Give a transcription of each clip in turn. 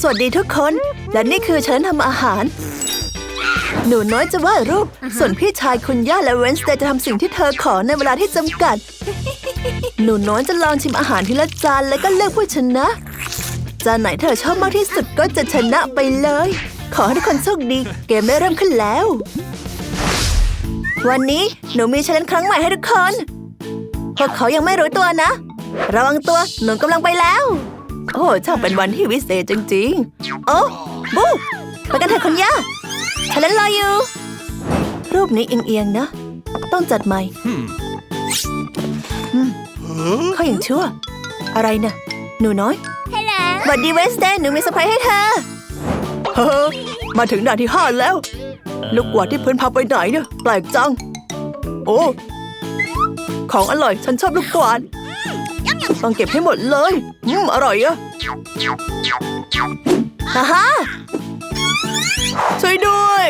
สวัสดีทุกคน และนี่คือฉันทำอาหาร หนูน้อยจะวาดรูป ส่วนพี่ชายคุณย่าและเวนสเตย์จะทำสิ่งที่เธอขอในเวลาที่จำกัด หนูน้อยจะลองชิมอาหารทีละจานแล้วก็เลือกผู้ชนะ จานไหนเธอชอบมากที่สุดก็จะชนะไปเลย ขอให้ทุกคนโชคดี เกมได้เริ่มขึ้นแล้ว วันนี้หนูมีชาเลนจ์ครั้งใหม่ให้ทุกคนพวกเขายังไม่รู้ตัวนะ ระวังตัวหนูกำลังไปแล้วโอ้ ช่างเป็นวันที่วิเศษจริง ๆ โอ้บูไปกันเถอะคุณย่าฉันเล่นรออยู่ รูปนี้เอียงๆนะ ต้องจัดใหม่อืมเขาอย่างชั่ว อะไรนะหนูน้อย Hello. สวัสดีเวสเดนหนูมีเซอร์ไพรส์ให้เธอเฮ้อมาถึงด่านที่ห้าแล้ว ลูกกวาดที่พื้นพาไปไหนเนี่ยแปลกจัง โอ้ของอร่อยฉันชอบลูกกวาดต้องเก็บให้หมดเลยอืมอร่อยอะ ฮ่าฮ่าช่วยด้วย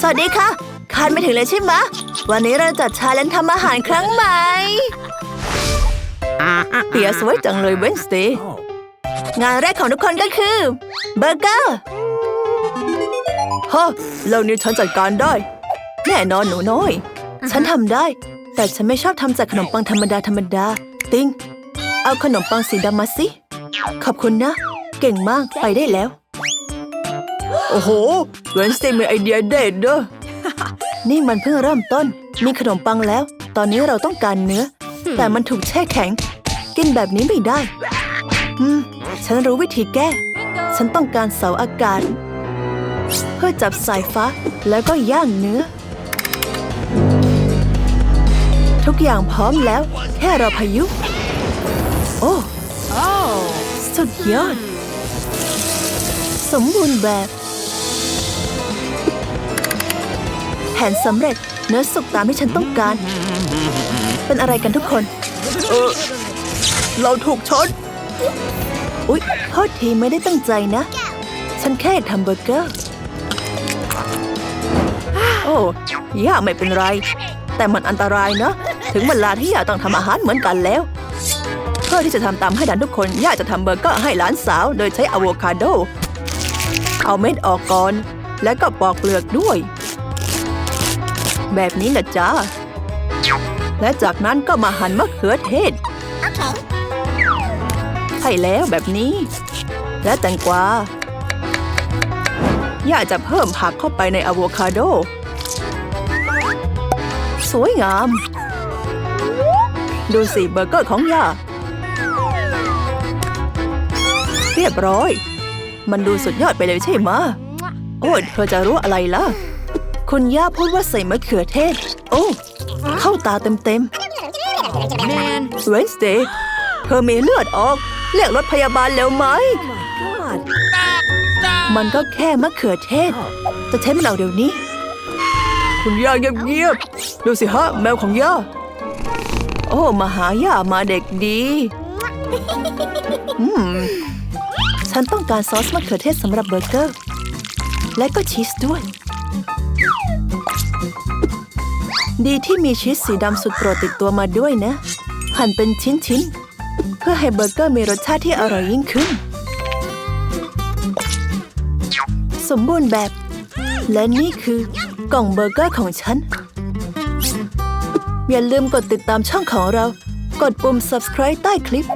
สวัสดีค่ะ คาดไม่ถึงเลยใช่ไหม วันนี้เราจัดชาเลนจ์ทำอาหารครั้งใหม่เปียสวยจังเลยเวนสเตย์งานแรกของทุกคนก็คือเบอร์เกอร์ฮะเรื่องนี้ฉันจัดการได้ แน่นอนหนูน้อย ฉันทำได้ แต่ฉันไม่ชอบทำจากขนมปังธรรมดาธรรมดา ติง เอาขนมปังสีดำมาสิ ขอบคุณนะ เก่งมากไปได้แล้ว โอ้โหเวนสเตย์มีไอเดียเด็ดเด้อนี่มันเพิ่งเริ่มต้น มีขนมปังแล้ว ตอนนี้เราต้องการเนื้อ แต่มันถูกแช่แข็ง กินแบบนี้ไม่ได้ อืม ฉันรู้วิธีแก้ ฉันต้องการเสาอากาศ เพื่อจับสายฟ้าแล้วก็ย่างเนื้อ ทุกอย่างพร้อมแล้ว แค่รอพายุโอ้ สุดยอด สมบูรณ์แบบ แผนสำเร็จเนื้อสุกตามที่ฉันต้องการ เป็นอะไรกันทุกคน เออ เราถูกชน อุ๊ยโทษทีไม่ได้ตั้งใจนะ ฉันแค่อยากทำเบอร์เกอร์ โอ้ย่าไม่เป็นไร แต่มันอันตรายนะ ถึงเวลาที่ย่าต้องทำอาหารเหมือนกันแล้ว เพื่อที่จะทำตามให้ดันทุกคนย่าจะทำเบอร์เกอร์ให้หลานสาว โดยใช้อะโวคาโด เอาเม็ดออกก่อน แล้วก็ปอกเปลือกด้วย แบบนี้แหละจ้าและจากนั้นก็มาหั่นมะเขือเทศ Okay. ใช่แล้วแบบนี้ และแตงกวาย่าจะเพิ่มผักเข้าไปในอะโวคาโด สวยงาม ดูสิเบอร์เกอร์ของย่า รียบร้อย มันดูสุดยอดไปเลยใช่ไหมะโอ้ยเธอจะรู้อะไรล่ะ คุณย่าพูดว่าใส่มะเขือเทศ โอ้ เข้าตาเต็มๆ Man. เวนสเดย์เธอมีเลือดออก เรียกรถพยาบาลแล้วไหม God. มันก็แค่มะเขือเทศ จะใช้มันเอาเดี๋ยวนี้ คุณย่าเงียบๆดูสิฮะ แมวของย่า โอ้ มาหาย่ามาเด็กดี อืม ฉันต้องการซอสมะเขือเทศสำหรับเบอร์เกอร์ และก็ชีสด้วย ดีที่มีชีสสีดำสุดโปรดติดตัวมาด้วยนะ หั่นเป็นชิ้นๆ เพื่อให้เบอร์เกอร์มีรสชาติที่อร่อยยิ่งขึ้น สมบูรณ์แบบ และนี่คือกล่องเบอร์เกอร์ของฉัน อย่าลืมกดติดตามช่องของเรา กดปุ่ม subscribe ใต้คลิป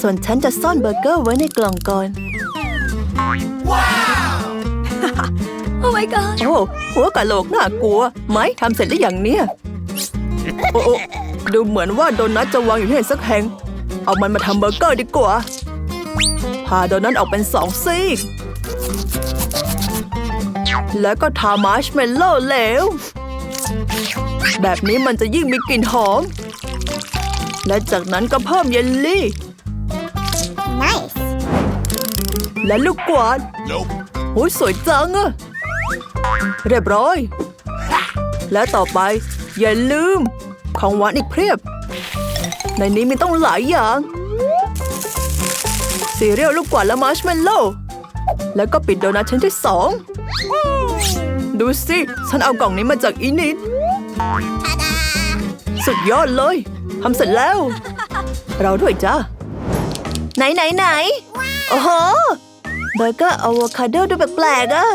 ส่วนฉันจะซ่อนเบอร์เกอร์ไว้ในกล่องก่อน Oh my god. โอ้หัวกะโหลกน่ากลัว ไหมทำเสร็จได้อย่างเนี้ยโอ้โอดูเหมือนว่าโดนัทจะวางอยู่ที่ไหนสักแห่ง เอามันมาทำเบอร์เกอร์ดีกว่าพาโดนัทออกเป็นสองซีก แล้วก็ทามาร์ชเมลโล่เหลว แบบนี้มันจะยิ่งมีกลิ่นหอม และจากนั้นก็เพิ่มเยลลี่ และลูกกวาด Nope. โอ้ยสวยจังอะเรียบร้อย และต่อไป อย่าลืม ของหวานอีกเพียบ ในนี้มีต้องหลายอย่างซีเรียลลูกกวาดและมาร์ชเมลโล่แล้วก็ปิดโดนัทชิ้นที่สองดูสิ ฉันเอากล่องนี้มาจากอีนิดสุดยอดเลยทำเสร็จแล้ว เราด้วยจ้าไหนไหนไหนโอ้โห เบอร์เกอร์อะโวคาโดดูแปลกๆอะ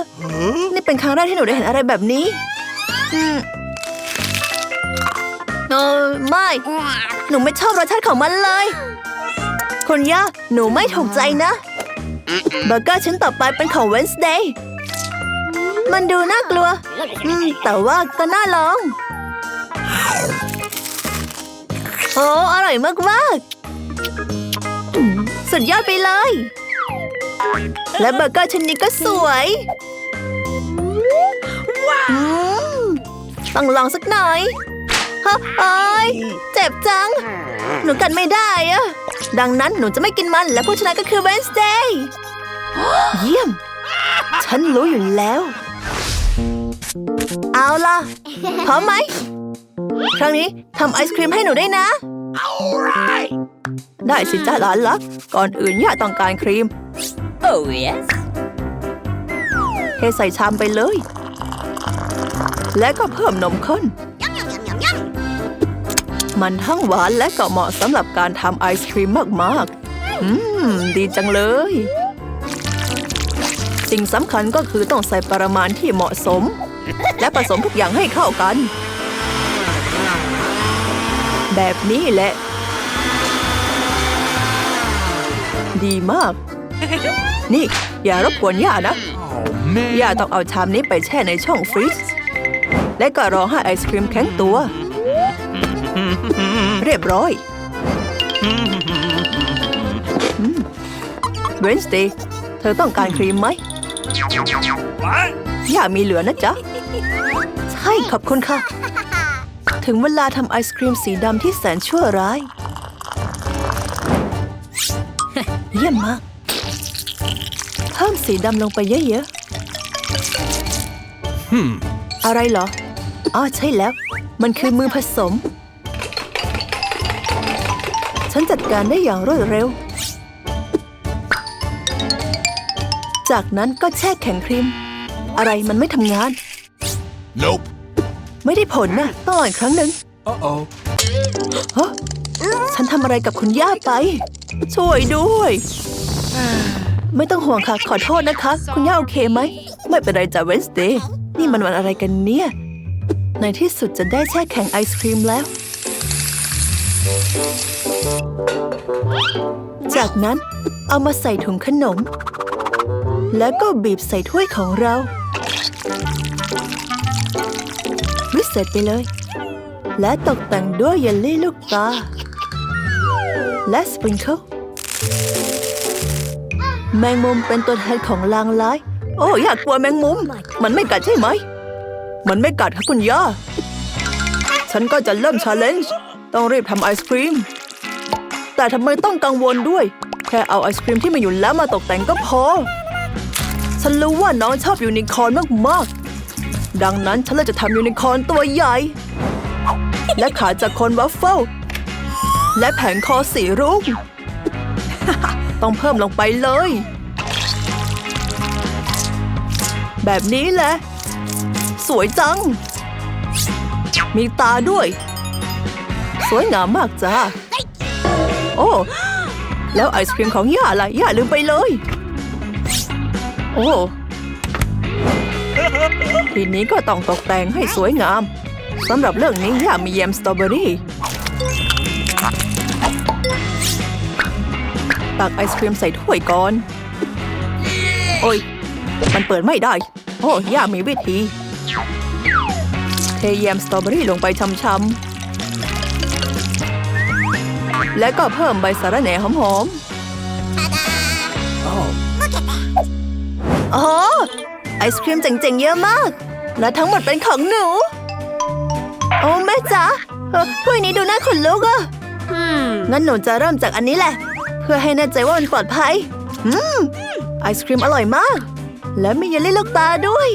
นี่เป็นครั้งแรกที่หนูได้เห็นอะไรแบบนี้อืมเออไม่ หนูไม่ชอบรสชาติของมันเลย คุณย่าหนูไม่ถูกใจนะเบอร์เกอร์ชิ้นต่อไปเป็นของ Wednesday มันดูน่ากลัว อืม แต่ว่าก็น่าลอง โอ้ อร่อยมากๆอืมสุดยอดไปเลย และเบอร์เกอร์ชิ้นนี้ก็สวยอืมต้องลองสักหน่อยฮะโอ้ยเจ็บจัง หนูกัดไม่ได้อะดังนั้นหนูจะไม่กินมันและผู้ชนะก็คือ Wednesday เยี่ยม ฉันรู้อยู่แล้ว เอาล่ะ พร้อมไหม ครั้งนี้ทำไอศครีมให้หนูได้วยนะ ได้สิจ้าหลานลักก่อนอื่นย่าต้องการครีม Oh, yes. เทใส่ชามไปเลย และก็เพิ่มนมข้น มันทั้งหวานและก็เหมาะสำหรับการทำไอศครีมมากๆ อืม ดีจังเลย สิ่งสำคัญก็คือต้องใส่ปริมาณที่เหมาะสม และผสมทุกอย่างให้เข้ากัน แบบนี้แหละ ดีมาก นี่อย่ารบกวนย่านะ Oh man. ย่าต้องเอาชามนี้ไปแช่ในช่องฟรีซ และก็รอให้ไอศครีมแข็งตัว เรียบร้อยเวนส d ย์เธอต้องการครีมไหม What? ย่ามีเหลือนะจ๊ะ ใช่ ขอบคุณค่ะ ถึงเวลาทำไอศครีมสีดำที่แสนชั่วร้าย เยี่ยมมากเพิ่ม สีดำลงไปเยอะ Hmm. ๆอะไรเหรอ อ๋อใช่แล้ว มันคือมือผสม ฉันจัดการได้อย่างรวดเร็ว จากนั้นก็แช่แข็งครีม อะไรมันไม่ทำงาน Nope. ไม่ได้ผลนะต้องลองอีกครั้งหนึ่ง Uh oh. ฮะฉันทำอะไรกับคุณย่าไป ช่วยด้วย ไม่ต้องห่วงค่ะ ขอโทษนะคะ คุณย่าโอเคไหม ไม่เป็นไรจ้ะเวนสเดย์นี่มันวันอะไรกันเนี่ย ในที่สุดจะได้แช่แข็งไอศครีมแล้ว จากนั้นเอามาใส่ถุงขนม แล้วก็บีบใส่ถ้วยของเราวิเศษไปเลย และตกแต่งด้วยเยลลี่ลูกตาและสปริงเกิล แมงมุมเป็นตัวแทนของลางร้าย โอ้อยากกลัวแมงมุม มันไม่กัดใช่ไหม มันไม่กัดค่ะคุณย่า ฉันก็จะเริ่มชาเลนจ์ต้องรีบทำไอศครีม แต่ทำไมต้องกังวลด้วย แค่เอาไอศครีมที่มีอยู่แล้วมาตกแต่งก็พอ ฉันรู้ว่าน้องชอบยูนิคอร์นมากๆ ดังนั้นฉันเลยจะทำยูนิคอร์นตัวใหญ่ และขาจากคนวัฟเฟิลและแผงคอสีรุ้ง ต้องเพิ่มลงไปเลย แบบนี้แหละ สวยจัง มีตาด้วย สวยงามมากจ้า โอ้ แล้วไอศครีมของย่าล่ะย่าลืมไปเลย โอ้ทีนี้ก็ต้องตกแต่งให้สวยงามสำหรับเรื่องนี้ย่ามีแยมสตรอเบอรี่ ตักไอศครีมใส่ถ้วยก่อน โอ้ย มันเปิดไม่ได้ โอ้ย่ามีวิธี เทแยมสตรอเบอรี่ลงไปช้ำๆ และก็เพิ่มใบสะระแหน่หอม Oh. ๆโอ้โหไอศครีมเจ๋งๆ เยอะมาก และทั้งหมดเป็นของหนู โอ้แม่จ๋าเอ่อถ้วยนี้ดูน่าขนลุกอะ Hmm. งั้นหนูจะเริ่มจากอันนี้แหละเพื่อให้แน่ใจว่ามันปลอดภัย อืม ไอศครีมอร่อยมาก และมีเยลลี่ลูกตาด้วย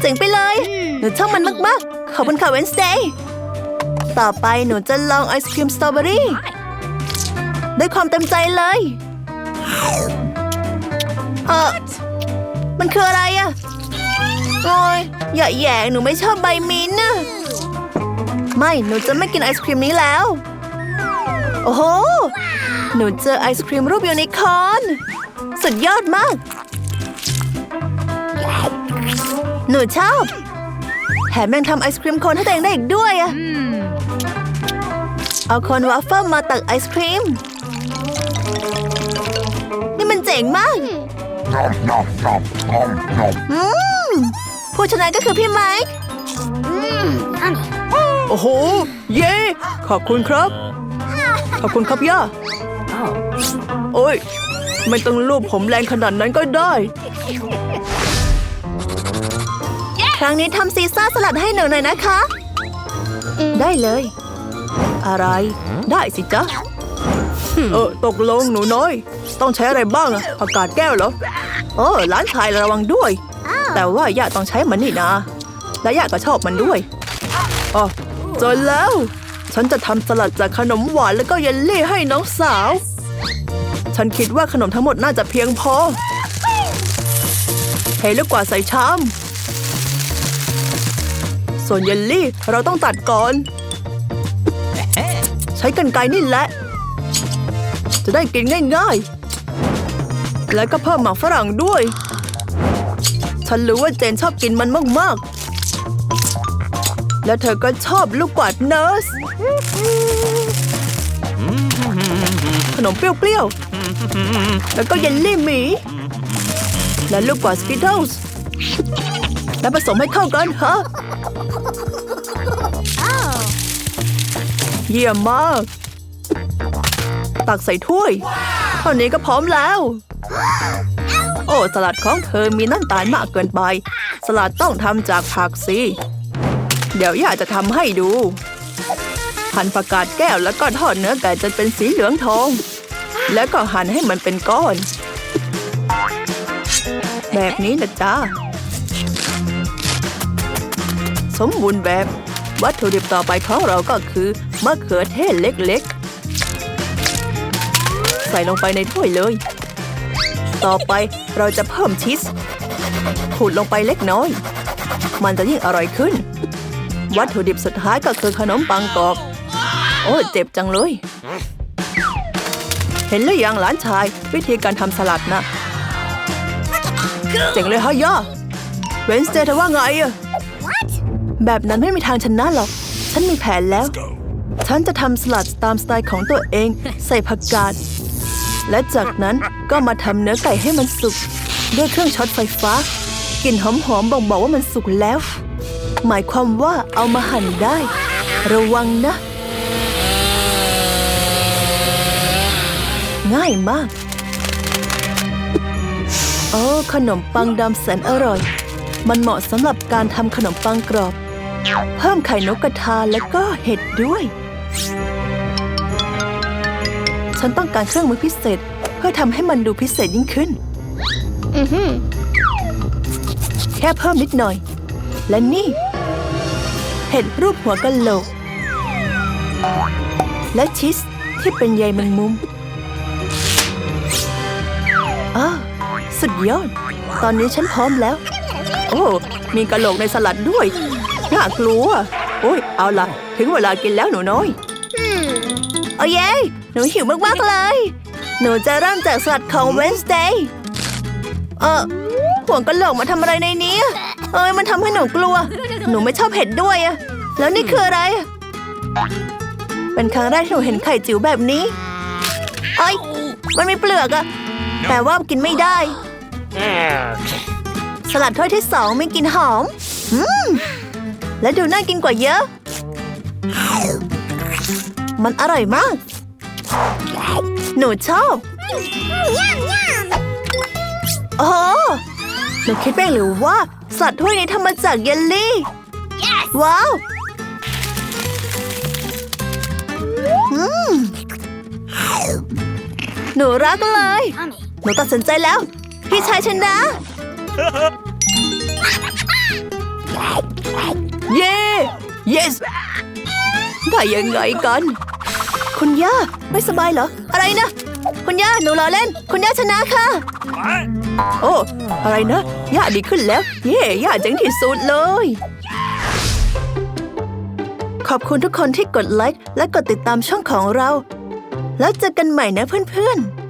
เจ๋งไปเลยหนูชอบมันมากๆ ขอบคุณค่ะเวนสเดย์ต่อไปหนูจะลองไอศครีมสตรอเบอรี่ด้วยความเต็มใจเลย เออมันคืออะไรอะโอ้ยอย่าแย่หนูไม่ชอบใบมิ้นนะ ไม่ หนูจะไม่กินไอศครีมนี้แล้ว โอ้โห หนูเจอไอศครีมรูปยูนิคอร์น สุดยอดมาก หนูชอบแถมยังทำไอศครีมโคนให้ตัวเองได้อีกด้วยอะเอาโคนวัฟเฟิลมาตักไอศครีม นี่มันเจ๋งมาก Nom nom nom nom nom. อืมผู้ชนะก็คือพี่ไมค์ โอ้โห เย้ขอบคุณครับ ขอบคุณครับย่าโอ้ย ไม่ต้องรูปผมแรงขนาดนั้นก็ได้ ครั้งนี้ทำซีซ่าสลัดให้หนูหน่อยนะคะ ได้เลย อะไร ได้สิจ๊ะ เออ ตกลงหนูน้อย ต้องใช้อะไรบ้างอะอากาศแก้วเหรอเออร้านชายระวังด้วย แต่ว่าย่าต้องใช้มันนี่นะ และย่าก็ชอบมันด้วยอ๋อเจนแล้ว ฉันจะทำสลัดจากขนมหวานแล้วก็เยลลี่ให้น้องสาว ฉันคิดว่าขนมทั้งหมดน่าจะเพียงพอเทลูกกว่าดใส่ชาม ส่วนเยลลี่เราต้องตัดก่อน ใช้กรรไกรนี่แหละ จะได้กินง่ายๆ แล้วก็เพิ่มหมักฝรั่งด้วย ฉันรู้ว่าเจนชอบกินมันมากๆ และเธอก็ชอบลูกกวาดเนอร์ส ขนมเปรี้ยวๆ แล้วก็เยลลี่หมี และลูกกวาดสกิทเทิลส์และผสมให้เข้ากันฮะเยี่ยมมาก ตักใส่ถ้วย เท่านี้ก็พร้อมแล้ว โอ้ สลัดของเธอมีน้ำตาลมากเกินไป สลัดต้องทำจากผักสิ เดี๋ยวย่าจะทำให้ดู หั่นผักกาดแก้วแล้วก็ทอดเนื้อไก่จนเป็นสีเหลืองทอง แล้วก็หั่นให้มันเป็นก้อน แบบนี้นะจ้าสมบูรณ์แบบ วัตถุดิบต่อไปของเราก็คือมะเขือเทศเล็กๆ ใส่ลงไปในถ้วยเลย ต่อไปเราจะเพิ่มชีสขูดลงไปเล็กน้อย มันจะยิ่งอร่อยขึ้น วัตถุดิบสุดท้ายก็คือขนมปังกรอบ โอ้เจ็บจังเลย เห็นหรือยังหลานชาย วิธีการทำสลัดนะเจ๋งเลยฮะย่าเวนสเตย์เธอว่าไงอะแบบนั้นไม่มีทางชนะหรอก ฉันมีแผนแล้ว ฉันจะทำสลัดตามสไตล์ของตัวเอง ใส่ผักกาด และจากนั้นก็มาทำเนื้อไก่ให้มันสุก ด้วยเครื่องช็อตไฟฟ้ากลิ่นหอมๆบ่งบอกว่ามันสุกแล้ว หมายความว่าเอามาหั่นได้ ระวังนะ ง่ายมากโอ้ขนมปังดำแสนอร่อย มันเหมาะสำหรับการทำขนมปังกรอบ เพิ่มไข่นกกระทาแล้วก็เห็ดด้วย ฉันต้องการเครื่องมือพิเศษ เพื่อทำให้มันดูพิเศษยิ่งขึ้นแค่เพิ่มนิดหน่อย และนี่เห็ดรูปหัวกะโหลก และชีสที่เป็นใยแมงมุมอ้าวสุดยอด ตอนนี้ฉันพร้อมแล้ว โอ้ มีกะโหลกในสลัดด้วย น่ากลัว โอ้ย เอาล่ะ ถึงเวลากินแล้วหนูน้อยโอ้เย้หนูหิวมากๆเลย หนูจะเริ่มจากสลัดของ Wednesday เออหัวกะโหลกมาทำอะไรในนี้อะเอ้ย มันทำให้หนูกลัว หนูไม่ชอบเห็ดด้วยอะ แล้วนี่คืออะไรอะเป็นครั้งแรกที่หนูเห็นไข่จิ๋วแบบนี้ เอ้ย มันมีเปลือกอะแต่ว่ากินไม่ได้ สลัดถ้วยที่สองมีกลิ่นหอมอืมและดูน่ากินกว่าเยอะ มันอร่อยมาก หนูชอบโอ้หนูคิดไปหรือว่าสัตว์ถ้วยนี้ทำมาจากเยลลี่ ว้าว หนูรักเลย หนูตัดสินใจแล้ว พี่ชายชนะ เย้ yes ได้ยังไงกัน คุณย่าไม่สบายเหรอ อะไรนะ คุณย่าหนูล้อเล่น คุณย่าชนะค่ะ What? โอ้ อะไรนะ ย่าดีขึ้นแล้ว เย่ย่าเจ๋งที่สุดเลย ขอบคุณทุกคนที่กดไลค์และกดติดตามช่องของเรา แล้วเจอกันใหม่นะเพื่อนๆ